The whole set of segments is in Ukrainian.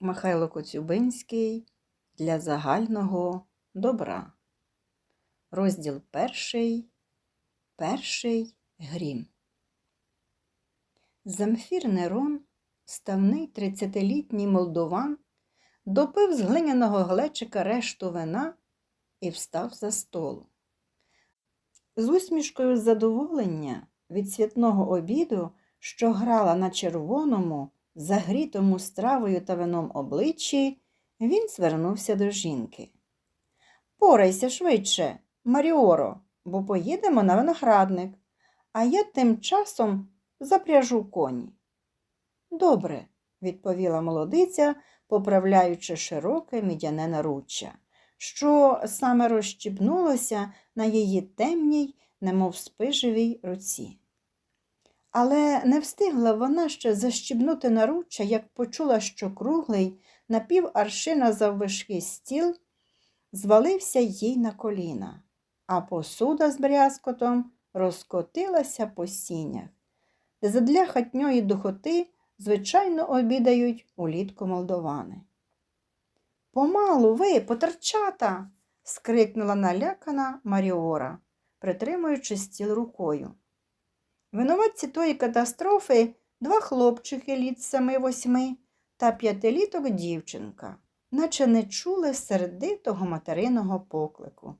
Михайло Коцюбинський для загального добра. Розділ перший. Перший грім. Замфір Нерон, ставний тридцятилітній молдован, допив з глиняного глечика решту вина і встав за столу. З усмішкою задоволення від святного обіду, що грала на червоному, загрітому стравою та вином обличчі, він звернувся до жінки. Порайся швидше, Маріоро, бо поїдемо на виноградник, а я тим часом запряжу коні. Добре, відповіла молодиця, поправляючи широке мідяне наруччя, що саме розщібнулося на її темній, немов спижевій руці. Але не встигла вона ще защібнути наруччя, як почула, що круглий на пів заввишки стіл звалився їй на коліна, а посуда з брязкотом розкотилася по сінях, задля хатньої духоти звичайно обідають улітку молдовани. Помалу ви, потерчата. скрикнула налякана Маріора, притримуючи стіл рукою. Винуватці тої катастрофи два хлопчики літ семи восьми та п'ятиліток дівчинка, наче не чули сердитого материного поклику.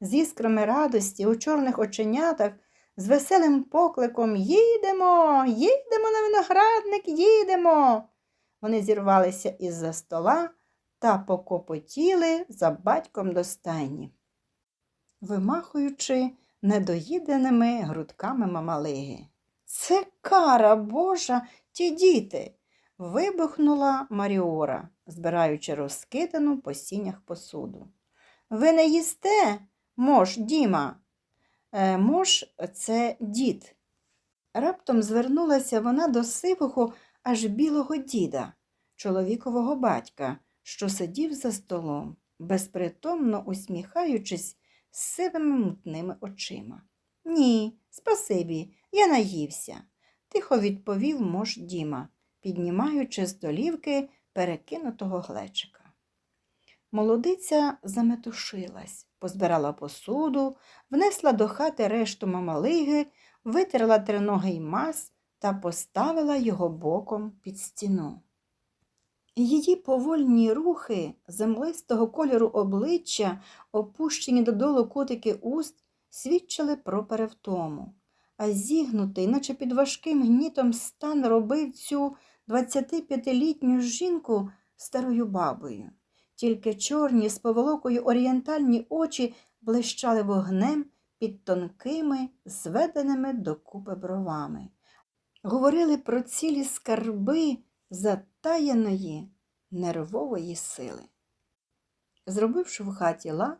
З іскрами радості у чорних оченятах, з веселим покликом Їдемо, їдемо на виноградник, їдемо. Вони зірвалися із за стола та покопотіли за батьком до стайні, вимахуючи недоїденими грудками мамалиги. Це кара Божа, ті діти. вибухнула Маріора, збираючи розкидану по сінях посуду. Ви не їсте, мож, Діма? Е, мож це дід. Раптом звернулася вона до сивого, аж білого діда, чоловікового батька, що сидів за столом, безпритомно усміхаючись з сивими мутними очима. Ні, спасибі, я наївся, тихо відповів мож Діма, піднімаючи з долівки перекинутого глечика. Молодиця заметушилась, позбирала посуду, внесла до хати решту мамалиги, витерла триногий мас та поставила його боком під стіну. Її повольні рухи землистого кольору обличчя, опущені додолу кутики уст, свідчили про перевтому, а зігнутий, наче під важким гнітом стан робив цю 25-літню жінку старою бабою. Тільки чорні з поволокою орієнтальні очі блищали вогнем під тонкими, зведеними докупи бровами. Говорили про цілі скарби затаєної нервової сили. Зробивши в хаті лад,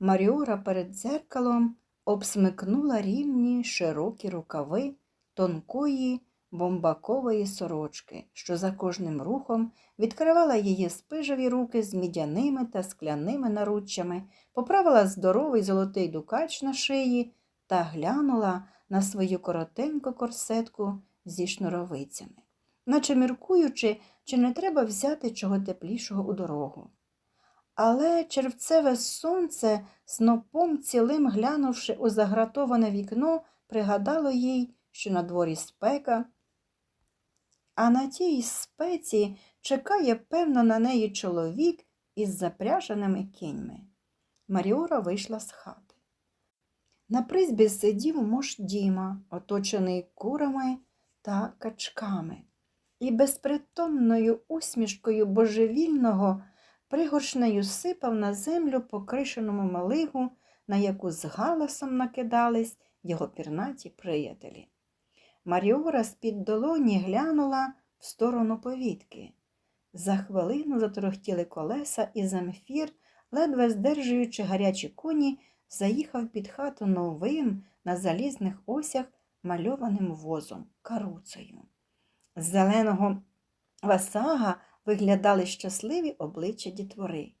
Маріора перед дзеркалом обсмикнула рівні широкі рукави тонкої бомбакової сорочки, що за кожним рухом відкривала її спижеві руки з мідяними та скляними наруччями, поправила здоровий золотий дукач на шиї та глянула на свою коротеньку корсетку зі шнуровицями наче міркуючи, чи не треба взяти чого теплішого у дорогу. Але червцеве сонце, снопом цілим глянувши у загратоване вікно, пригадало їй, що на дворі спека, а на тій спеці чекає, певно, на неї чоловік із запряженими кіньми. Маріора вийшла з хати. На призбі сидів муж Діма, оточений курами та качками і безпритомною усмішкою божевільного пригоршнею сипав на землю покришеному малигу, на яку з галасом накидались його пірнаті приятелі. Маріора з-під долоні глянула в сторону повітки. За хвилину заторохтіли колеса, і замфір, ледве здержуючи гарячі коні, заїхав під хату новим на залізних осях мальованим возом, каруцею. З зеленого васага виглядали щасливі обличчя дітвори.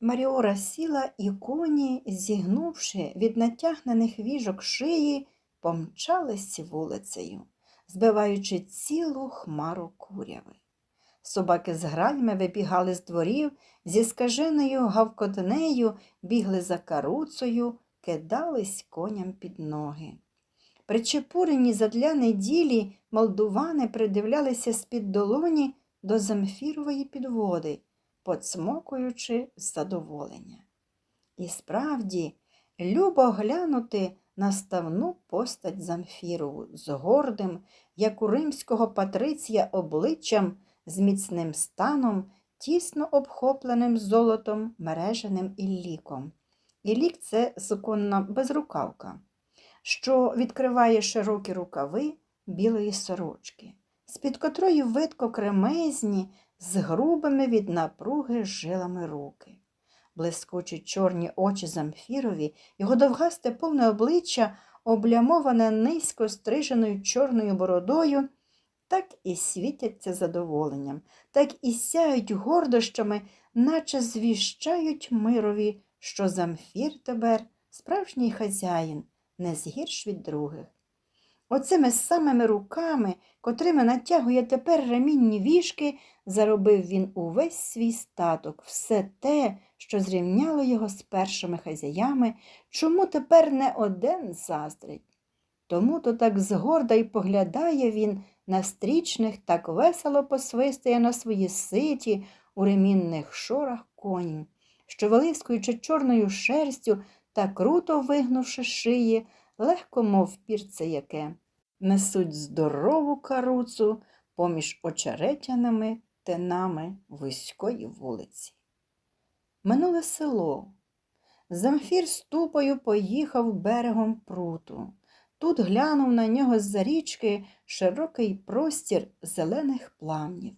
Маріора сіла і коні, зігнувши від натягнених віжок шиї, помчались вулицею, збиваючи цілу хмару куряви. Собаки з гралями вибігали з дворів, зі скаженою гавкотнею бігли за каруцею, кидались коням під ноги. Причепурені задля неділі молдувани придивлялися з-під долоні до замфірової підводи, поцмокуючи з задоволення. І справді, любо глянути на ставну постать Замфірову з гордим, як у римського патриція обличчям, з міцним станом, тісно обхопленим золотом, мереженим ілліком. Іллік – це суконна безрукавка, що відкриває широкі рукави білої сорочки, з-під котрої видко кремезні, з грубими від напруги жилами руки. Блискучі чорні очі Замфірові, його довгасте повне обличчя, облямоване низько стриженою чорною бородою, так і світяться задоволенням, так і сяють гордощами, наче звіщають мирові, що Замфір тепер справжній хазяїн, не згірш від других. Оцими самими руками, котрими натягує тепер ремінні вішки, заробив він увесь свій статок, все те, що зрівняло його з першими хазяями, чому тепер не один заздрить. Тому то так згорда й поглядає він на стрічних, так весело посвистає на свої ситі у ремінних шорах коні, що, вилискуючи чорною шерстю та круто вигнувши шиї, легко, мов пірце яке, несуть здорову каруцу поміж очеретяними тенами вузької вулиці. Минуле село. Замфір ступою поїхав берегом пруту. Тут глянув на нього з-за річки широкий простір зелених плавнів.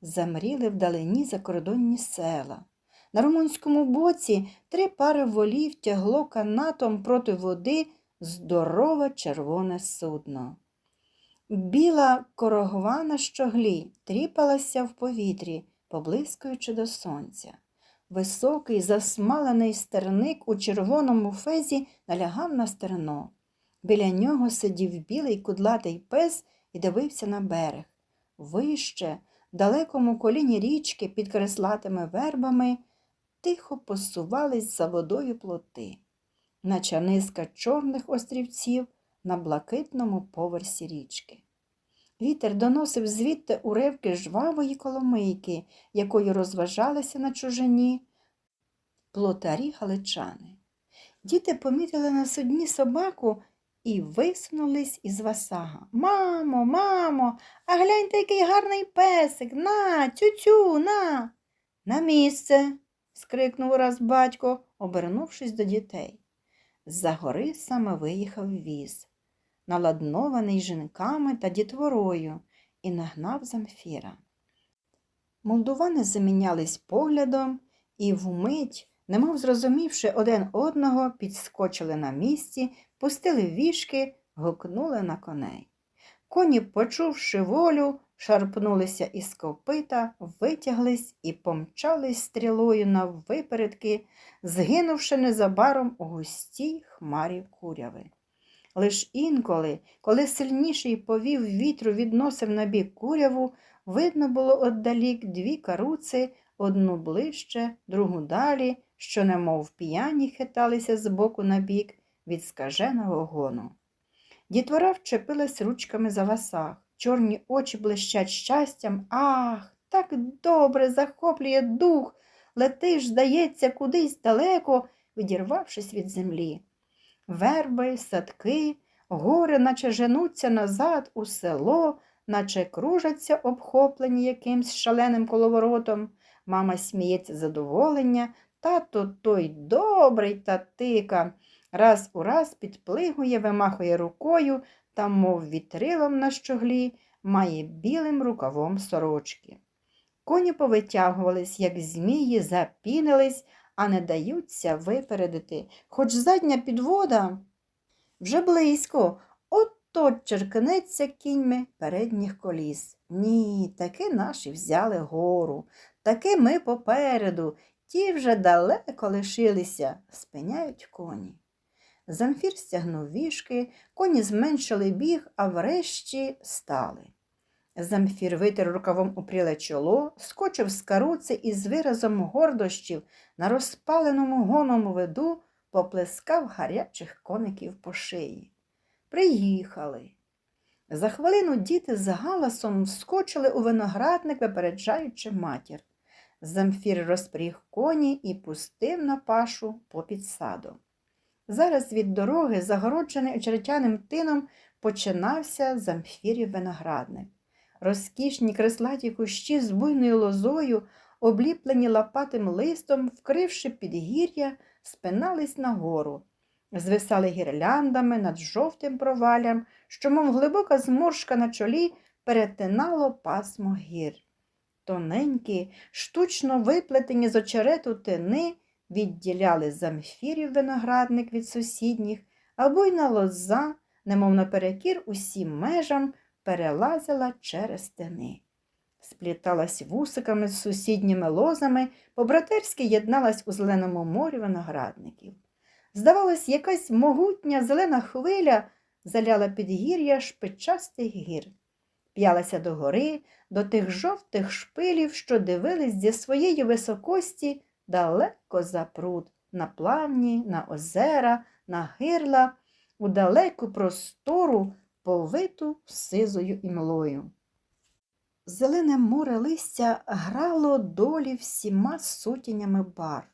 Замріли вдалині закордонні села. На румунському боці три пари волів тягло канатом проти води здорове червоне судно. Біла корогва на щоглі тріпалася в повітрі, поблискуючи до сонця. Високий, засмалений стерник у червоному фезі налягав на стерно. Біля нього сидів білий кудлатий пес і дивився на берег. Вище, в далекому коліні річки під креслатими вербами, тихо посувались за водою плоти, наче низка чорних острівців на блакитному поверсі річки. Вітер доносив звідти уривки жвавої коломийки, якою розважалися на чужині плотарі галичани. Діти помітили на судні собаку і висунулись із васага. Мамо, мамо, а гляньте, який гарний песик. На, тютю, на. На місце. Скрикнув раз батько, обернувшись до дітей. З-за гори саме виїхав віз, наладнований жінками та дітворою, і нагнав Замфіра. Молдувани замінялись поглядом і вмить, немов зрозумівши один одного, підскочили на місці, пустили вішки, гукнули на коней. Коні, почувши волю, шарпнулися із копита, витяглись і помчались стрілою на випередки, згинувши незабаром у густій хмарі куряви. Лиш інколи, коли сильніший повів вітру відносив на бік куряву, видно було отдалік дві каруци, одну ближче, другу далі, що немов п'яні хиталися з боку на бік від скаженого гону. Дітвора вчепилась ручками за васах, чорні очі блищать щастям. Ах, так добре захоплює дух, летиш, здається, кудись далеко, відірвавшись від землі. Верби, садки, гори, наче женуться назад у село, наче кружаться обхоплені якимсь шаленим коловоротом. Мама сміється задоволення, тато той добрий татика. Раз у раз підплигує, вимахує рукою та, мов вітрилом на щоглі, має білим рукавом сорочки. Коні повитягувались, як змії, запінились, а не даються випередити, хоч задня підвода вже близько, от-то черкнеться кіньми передніх коліс. Ні, таки наші взяли гору, таки ми попереду, ті вже далеко лишилися, спиняють коні. Замфір стягнув вішки, коні зменшили біг, а врешті стали. Замфір витер рукавом упріле чоло, скочив з каруци і з виразом гордощів на розпаленому гоному виду поплескав гарячих коників по шиї. Приїхали. За хвилину діти з галасом вскочили у виноградник, випереджаючи матір. Замфір розпріг коні і пустив на пашу попід садом. Зараз від дороги, загороджений очеретяним тином, починався замфірів виноградник. Розкішні креслаті кущі з буйною лозою, обліплені лопатим листом, вкривши підгір'я, спинались нагору, звисали гірляндами над жовтим провалям, що, мов глибока зморшка на чолі, перетинало пасмо гір. Тоненькі, штучно виплетені з очерету тини відділяли замфірів виноградник від сусідніх, а буйна лоза, немов наперекір усім межам, перелазила через тини. Спліталась вусиками з сусідніми лозами, по-братерськи єдналась у зеленому морі виноградників. Здавалось, якась могутня зелена хвиля заляла підгір'я шпичастих гір, п'ялася до гори, до тих жовтих шпилів, що дивились зі своєї високості далеко за пруд, на плавні, на озера, на гирла, у далеку простору, повиту сизою імлою. Зелене море листя грало долі всіма сутінями барв,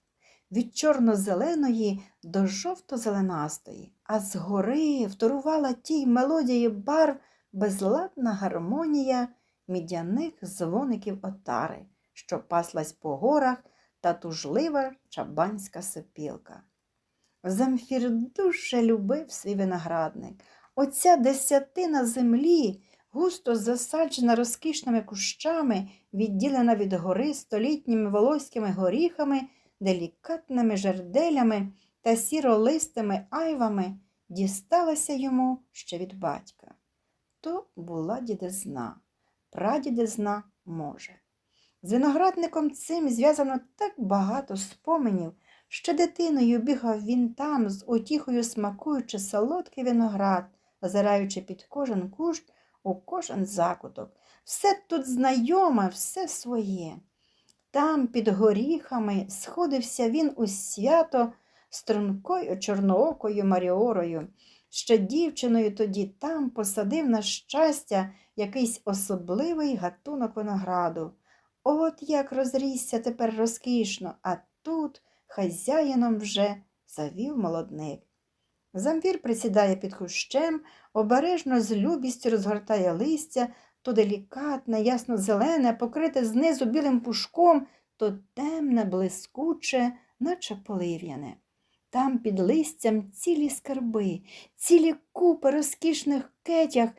від чорно-зеленої до жовто-зеленастої, а згори вторувала тій мелодії барв безладна гармонія мідяних дзвоників отари, що паслась по горах та тужлива чабанська сопілка. Замфір дуже любив свій виноградник. Оця десятина землі, густо засаджена розкішними кущами, відділена від гори столітніми волоськими горіхами, делікатними жерделями та сіролистими айвами, дісталася йому ще від батька. То була дідизна, прадідизна може. З виноградником цим зв'язано так багато споменів, що дитиною бігав він там, з утіхою смакуючи солодкий виноград, озираючи під кожен кущ, у кожен закуток. Все тут знайоме, все своє. Там, під горіхами, сходився він у свято стрункою чорноокою Маріорою. Ще дівчиною тоді там посадив на щастя якийсь особливий гатунок винограду. От як розрісся тепер розкішно, а тут хазяїном вже завів молодник. Замвір присідає під кущем, обережно з любістю розгортає листя, то делікатне, ясно-зелене, покрите знизу білим пушком, то темне, блискуче, наче полив'яне. Там під листям цілі скарби, цілі купи розкішних кетях,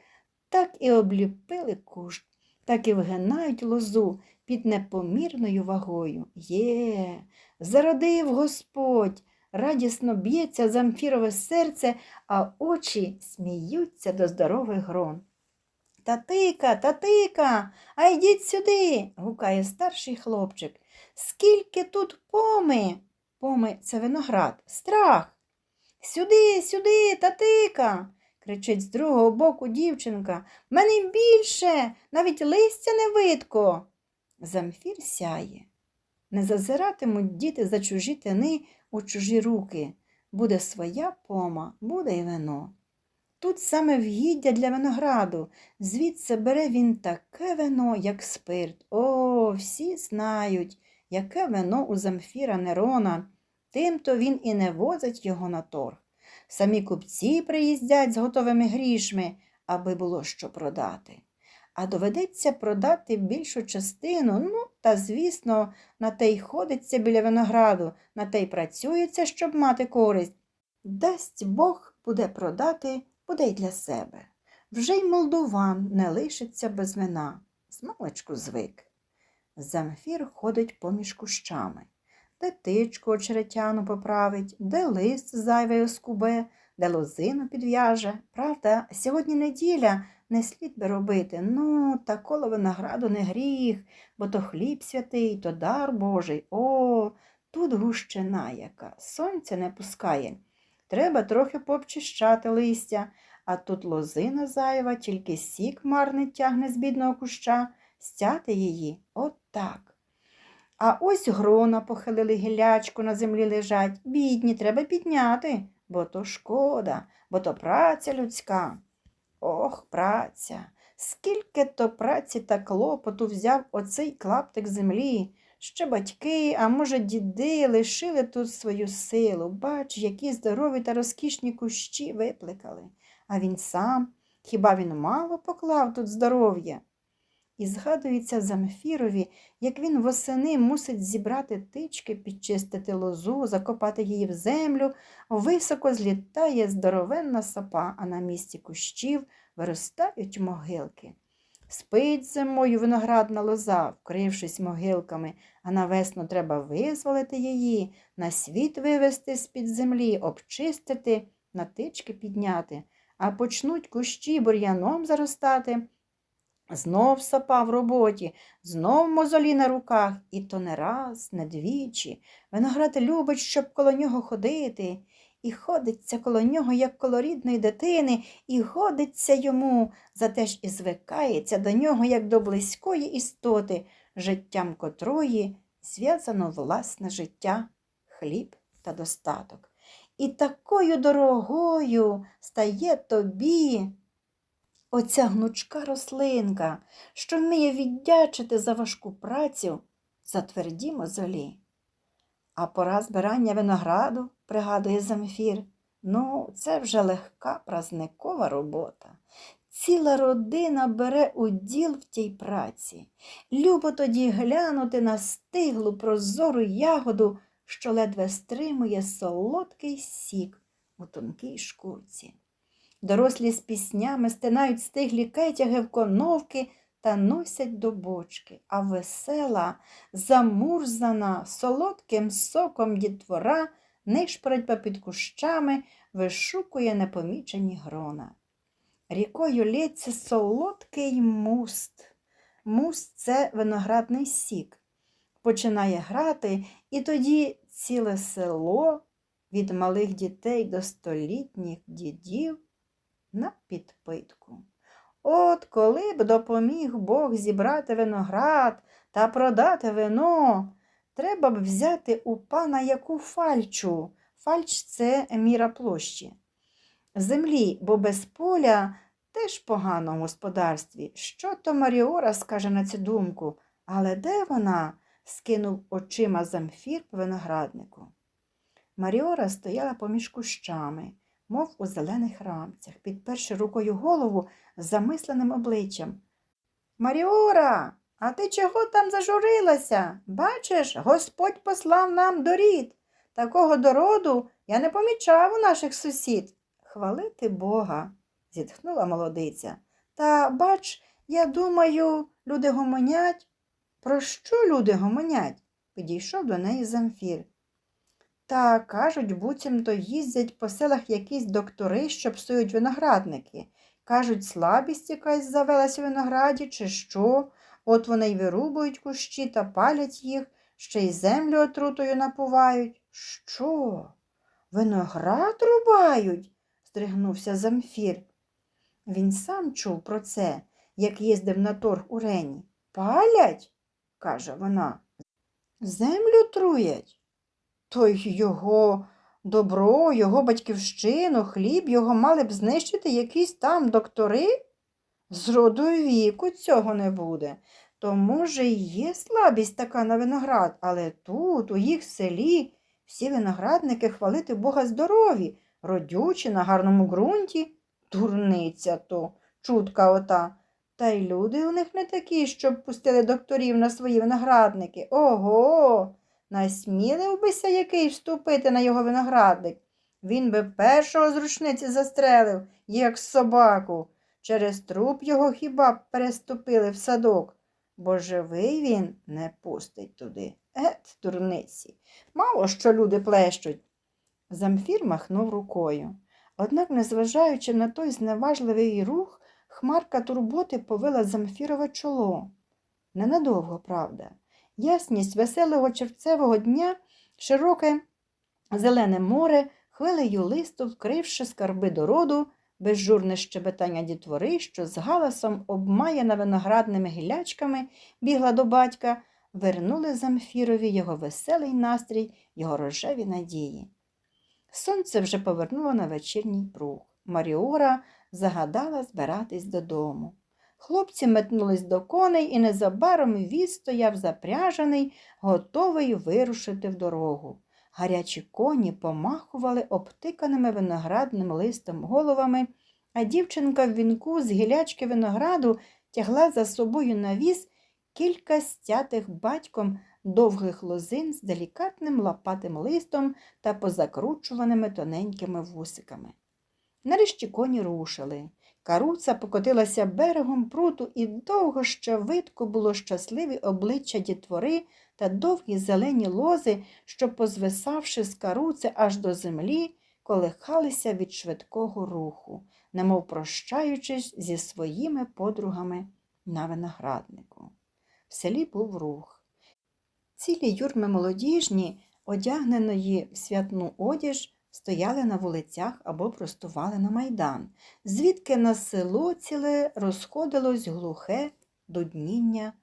так і обліпили кущ, так і вгинають лозу під непомірною вагою. Є, зародив Господь, радісно б'ється замфірове серце, а очі сміються до здорових грон. Татика, татика, а йдіть сюди, гукає старший хлопчик. Скільки тут поми? Поми це виноград, страх. Сюди, сюди, татика, кричить з другого боку дівчинка. Мене більше, навіть листя не видко. Замфір сяє. Не зазиратимуть діти за чужі тини у чужі руки. Буде своя пома, буде й вино. Тут саме вгіддя для винограду, звідси бере він таке вино, як спирт. О, всі знають, яке вино у Замфіра Нерона, тимто він і не возить його на торг. Самі купці приїздять з готовими грішми, аби було що продати. А доведеться продати більшу частину, ну, та, звісно, на те й ходиться біля винограду, на те й працюється, щоб мати користь. Дасть Бог буде продати, буде й для себе. Вже й молдуван не лишиться без вина, змалечку звик. Замфір ходить поміж кущами, де тичку очеретяну поправить, де лист зайвий оскубе, де лозину підв'яже. Правда, сьогодні неділя не слід би робити. Ну, та коло винограду не гріх, бо то хліб святий, то дар Божий. О, тут гущина яка, сонця не пускає. Треба трохи пообчищати листя, А тут лозина зайва, тільки сік марний тягне з бідного куща, стяти її от так. А ось грона похилили гілячку, на землі лежать. Бідні, треба підняти, бо то шкода, бо то праця людська. Ох, праця. Скільки то праці та клопоту взяв оцей клаптик землі. Ще батьки, а може, діди лишили тут свою силу. Бач, які здорові та розкішні кущі випликали. А він сам, хіба він мало поклав тут здоров'я? І згадується Замфірові, як він восени мусить зібрати тички, підчистити лозу, закопати її в землю, високо злітає здоровенна сапа, а на місці кущів виростають могилки. Спить зимою виноградна лоза, вкрившись могилками, а на весну треба визволити її, на світ вивести з-під землі, обчистити, на тички підняти, а почнуть кущі бур'яном заростати. Знов сапа в роботі, знов мозолі на руках, і то не раз, не двічі. Виноград любить, щоб коло нього ходити, і ходиться коло нього, як коло рідної дитини, і годиться йому, зате ж і звикається до нього, як до близької істоти, життям котрої зв'язано власне життя, хліб та достаток. І такою дорогою стає тобі. Оця гнучка рослинка, що вміє віддячити за важку працю, за тверді мозолі. А пора збирання винограду, пригадує Замфір, ну, це вже легка празникова робота. Ціла родина бере уділ в тій праці. Любо тоді глянути на стиглу прозору ягоду, що ледве стримує солодкий сік у тонкій шкурці. Дорослі з піснями стинають стиглі кетяги в коновки та носять до бочки, а весела, замурзана, солодким соком дітвора нишпорить попід кущами, вишукує непомічені грона. Рікою лється солодкий муст. Муст це виноградний сік. Починає грати, і тоді ціле село від малих дітей до столітніх дідів на підпитку. От коли б допоміг Бог зібрати виноград та продати вино, треба б взяти у пана яку фальчу. Фальч це міра площі. Землі, бо без поля теж погано в господарстві. Що то Маріора скаже на цю думку? Але де вона? скинув очима замфір по винограднику. Маріора стояла поміж кущами мов у зелених рамцях, підперши рукою голову з замисленим обличчям. Маріора, а ти чого там зажурилася? Бачиш, Господь послав нам дорід. Такого дороду я не помічав у наших сусід. Хвалити Бога, зітхнула молодиця. Та, бач, я думаю, люди гомонять. Про що люди гомонять? Підійшов до неї Замфір. Та, кажуть, буцімто їздять по селах якісь доктори, що псують виноградники. Кажуть, слабість якась завелась у винограді, чи що. От вони й вирубують кущі та палять їх, ще й землю отрутою напувають. Що? Виноград рубають? здригнувся Замфір. Він сам чув про це, як їздив на торг у Рені. Палять? каже вона. Землю труять. То його добро, його батьківщину, хліб його мали б знищити якісь там доктори? З роду віку цього не буде. То, може, й є слабість така на виноград, але тут, у їх селі, всі виноградники хвалити Бога здорові, родючі, на гарному ґрунті. Дурниця то, чутка ота. Та й люди у них не такі, щоб пустили докторів на свої виноградники. Ого! Насмілив бися який вступити на його виноградник. Він би першого з рушниці застрелив, як собаку. Через труп його хіба переступили в садок, бо живий він не пустить туди. Ет, дурниці. Мало що люди плещуть. Замфір махнув рукою. Однак, незважаючи на той зневажливий рух, хмарка турботи повила Замфірове чоло. Ненадовго, правда. Ясність веселого червцевого дня, широке зелене море, хвилею листу, вкривши скарби до роду, безжурне щебетання дітвори, що з галасом, обмаяна виноградними гілячками, бігла до батька, вернули Замфірові його веселий настрій, його рожеві надії. Сонце вже повернуло на вечірній пруг. Маріора загадала збиратись додому. Хлопці метнулись до коней, і незабаром віз стояв запряжений, готовий вирушити в дорогу. Гарячі коні помахували обтиканими виноградним листом головами, а дівчинка в вінку з гілячки винограду тягла за собою на віз кілька стятих батьком довгих лозин з делікатним лопатим листом та позакручуваними тоненькими вусиками. Нарешті коні рушили. Каруца покотилася берегом пруту, і довго ще видко було щасливі обличчя дітвори та довгі зелені лози, що, позвисавши з каруци аж до землі, колихалися від швидкого руху, немов прощаючись зі своїми подругами на винограднику. В селі був рух. Цілі юрми молодіжні, одягненої в святну одіж, стояли на вулицях або простували на майдан, звідки на село ціле розходилось глухе дудніння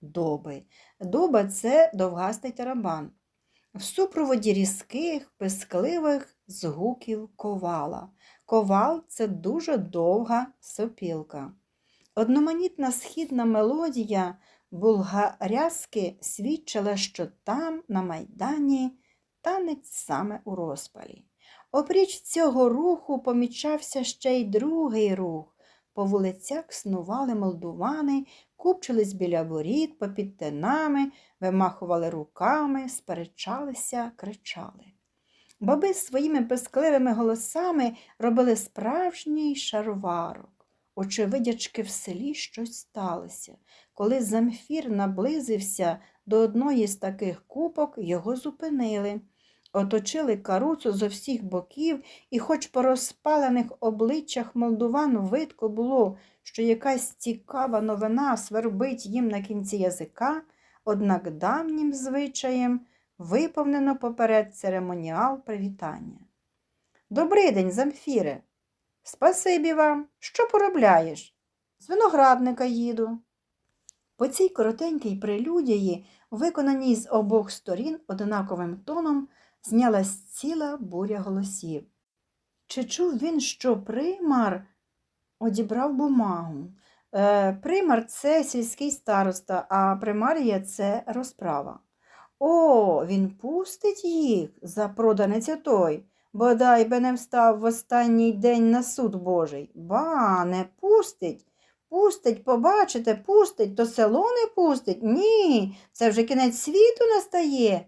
доби. Доба це довгастий тарабан. В супроводі різких, пискливих згуків ковала. Ковал це дуже довга сопілка. Одноманітна східна мелодія булгарязки свідчила, що там, на майдані, танець саме у розпалі. Опріч цього руху помічався ще й другий рух. По вулицях снували молдувани, купчились біля воріт, попід тинами, вимахували руками, сперечалися, кричали. Баби своїми пескливими голосами робили справжній шарварок. Очевидячки, в селі щось сталося. Коли Замфір наблизився до одної з таких купок, його зупинили. Оточили каруцу з усіх боків, і хоч по розпалених обличчях молдуван видко було, що якась цікава новина свербить їм на кінці язика, однак давнім звичаєм виповнено поперед церемоніал привітання. Добрий день, Замфіре. Спасибі вам. Що поробляєш? З виноградника їду. По цій коротенькій прелюдії, виконаній з обох сторін однаковим тоном, знялась ціла буря голосів. Чи чув він, що примар одібрав бумагу? Е, примар це сільський староста, а примарія це розправа. О, він пустить їх, запроданець той, бодай би не встав в останній день на суд Божий. Ба, не пустить. Пустить, побачите, пустить, то село не пустить. Ні, це вже кінець світу настає.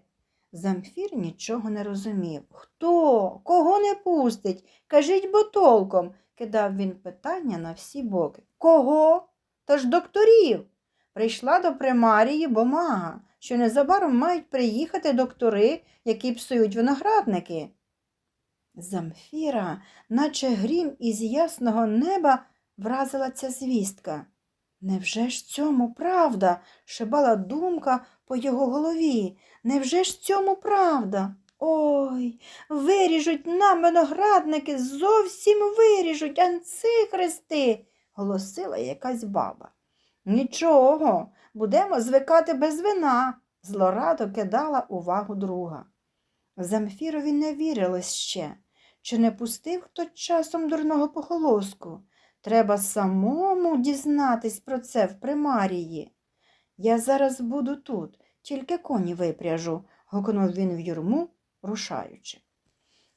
Замфір нічого не розумів. Хто? Кого не пустить? Кажіть бо толком, кидав він питання на всі боки. Кого? Та ж докторів. Прийшла до примарії бумага, що незабаром мають приїхати доктори, які псують виноградники. Замфіра, наче грім із ясного неба, вразила ця звістка. Невже ж цьому правда? шибала думка по його голові. Невже ж цьому правда? Ой, виріжуть нам виноградники, зовсім виріжуть анцихристи, голосила якась баба. Нічого, будемо звикати без вина, злорадо кидала увагу друга. Замфірові не вірилось ще, чи не пустив хто часом дурного похолоску. Треба самому дізнатись про це в примарії. Я зараз буду тут, тільки коні випряжу, гукнув він в юрму, рушаючи.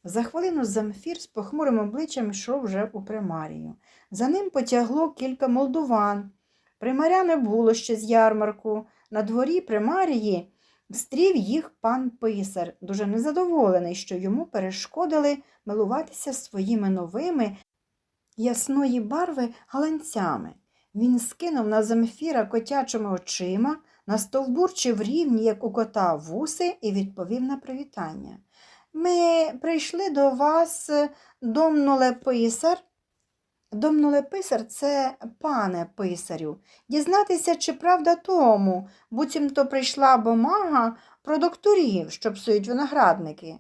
За хвилину Замфір з похмурим обличчям йшов вже у примарію. За ним потягло кілька молдуван. Примаря не було ще з ярмарку. На дворі примарії стрів їх пан писар, дуже незадоволений, що йому перешкодили милуватися своїми новими ясної барви галанцями. Він скинув на Замфіра котячими очима, настовбурчив рівні, як у кота, вуси і відповів на привітання. Ми прийшли до вас, домнуле писар. Домнуле писар це пане писарю. Дізнатися, чи правда тому, буцімто прийшла бумага про докторів, що псують виноградники.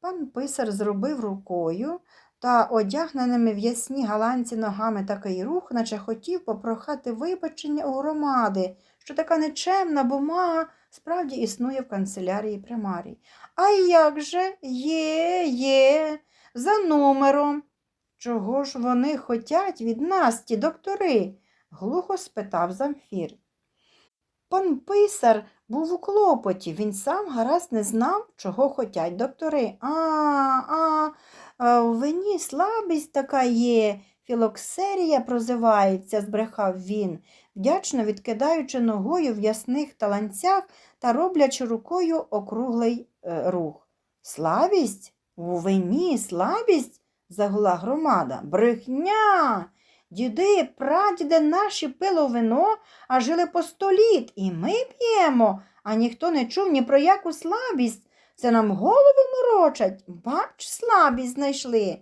Пан писар зробив рукою та одягненими в ясні галанці ногами такий рух, наче хотів попрохати вибачення у громади, що така нечемна бумага справді існує в канцелярії примарій. А як же? Є, є, за номером. Чого ж вони хотять від нас, ті доктори? глухо спитав Замфір. Пан писар був у клопоті, він сам гаразд не знав, чого хотять доктори. А, а, в вині слабість така є, філоксерія прозивається, збрехав він, вдячно відкидаючи ногою в ясних таланцях та роблячи рукою округлий е, рух. Слабість? У вині слабість? загула громада. Брехня. Діди, прадіди наші пило вино, а жили по сто літ, і ми п'ємо, а ніхто не чув ні про яку слабість. Це нам голову морочать. Бач, слабість знайшли.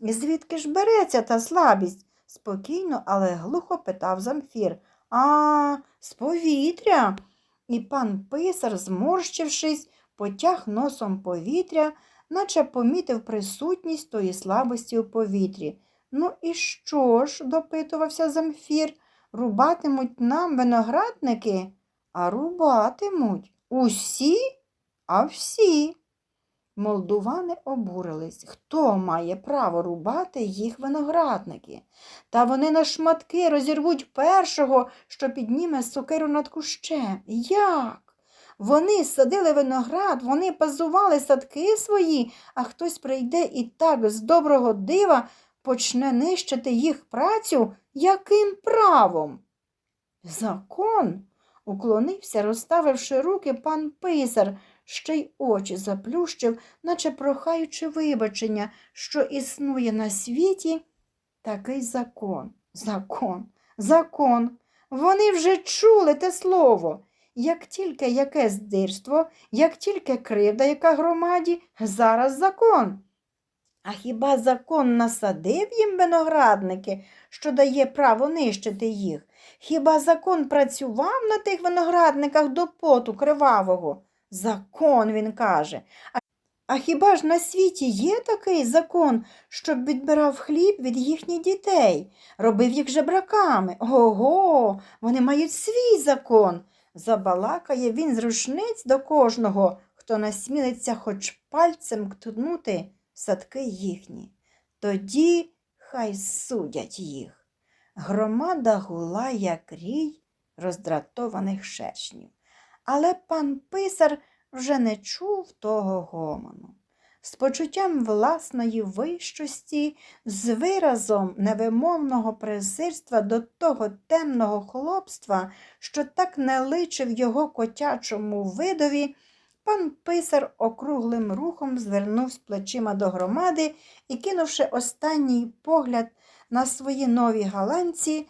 І звідки ж береться та слабість? спокійно, але глухо питав Замфір. А, з повітря. І пан писар, зморщившись, потяг носом повітря, наче помітив присутність тої слабості у повітрі. Ну і що ж? допитувався Замфір. Рубатимуть нам виноградники? А рубатимуть. Усі? А всі. Молдувани обурились. Хто має право рубати їх виноградники? Та вони на шматки розірвуть першого, що підніме сокиру над кущем. Як? Вони садили виноград, вони пазували садки свої, а хтось прийде і так з доброго дива почне нищити їх працю, яким правом? Закон, уклонився, розставивши руки пан писар, ще й очі заплющив, наче прохаючи вибачення, що існує на світі такий закон. Закон, закон. Вони вже чули те слово. Як тільки яке здирство, як тільки кривда, яка громаді, зараз закон. А хіба закон насадив їм виноградники, що дає право нищити їх? Хіба закон працював на тих виноградниках до поту кривавого? Закон, він каже. А, хіба ж на світі є такий закон, щоб відбирав хліб від їхніх дітей, робив їх жебраками? Ого, вони мають свій закон. Забалакає він з рушниць до кожного, хто насмілиться хоч пальцем ктнути садки їхні. Тоді хай судять їх. Громада гула, як рій роздратованих шершнів. Але пан писар вже не чув того гомону. З почуттям власної вищості, з виразом невимовного презирства до того темного хлопства, що так не личив його котячому видові, пан писар округлим рухом звернув з плечима до громади і, кинувши останній погляд на свої нові галанці,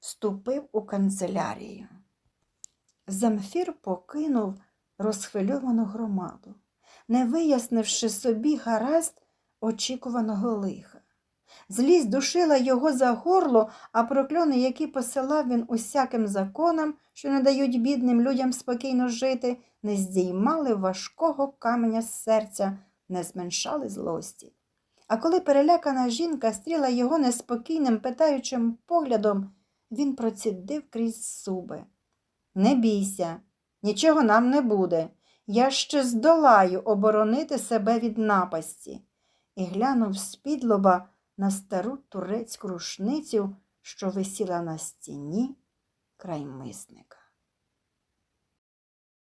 вступив у канцелярію. Замфір покинув розхвильовану громаду, не вияснивши собі гаразд очікуваного лиха. Злість душила його за горло, а прокльони, які посилав він усяким законам, що не дають бідним людям спокійно жити, не здіймали важкого каменя з серця, не зменшали злості. А коли перелякана жінка стріла його неспокійним, питаючим поглядом, він процідив крізь зуби. Не бійся, нічого нам не буде. Я ще здолаю оборонити себе від напасті. І глянув з-під лоба на стару турецьку рушницю, що висіла на стіні край мисника.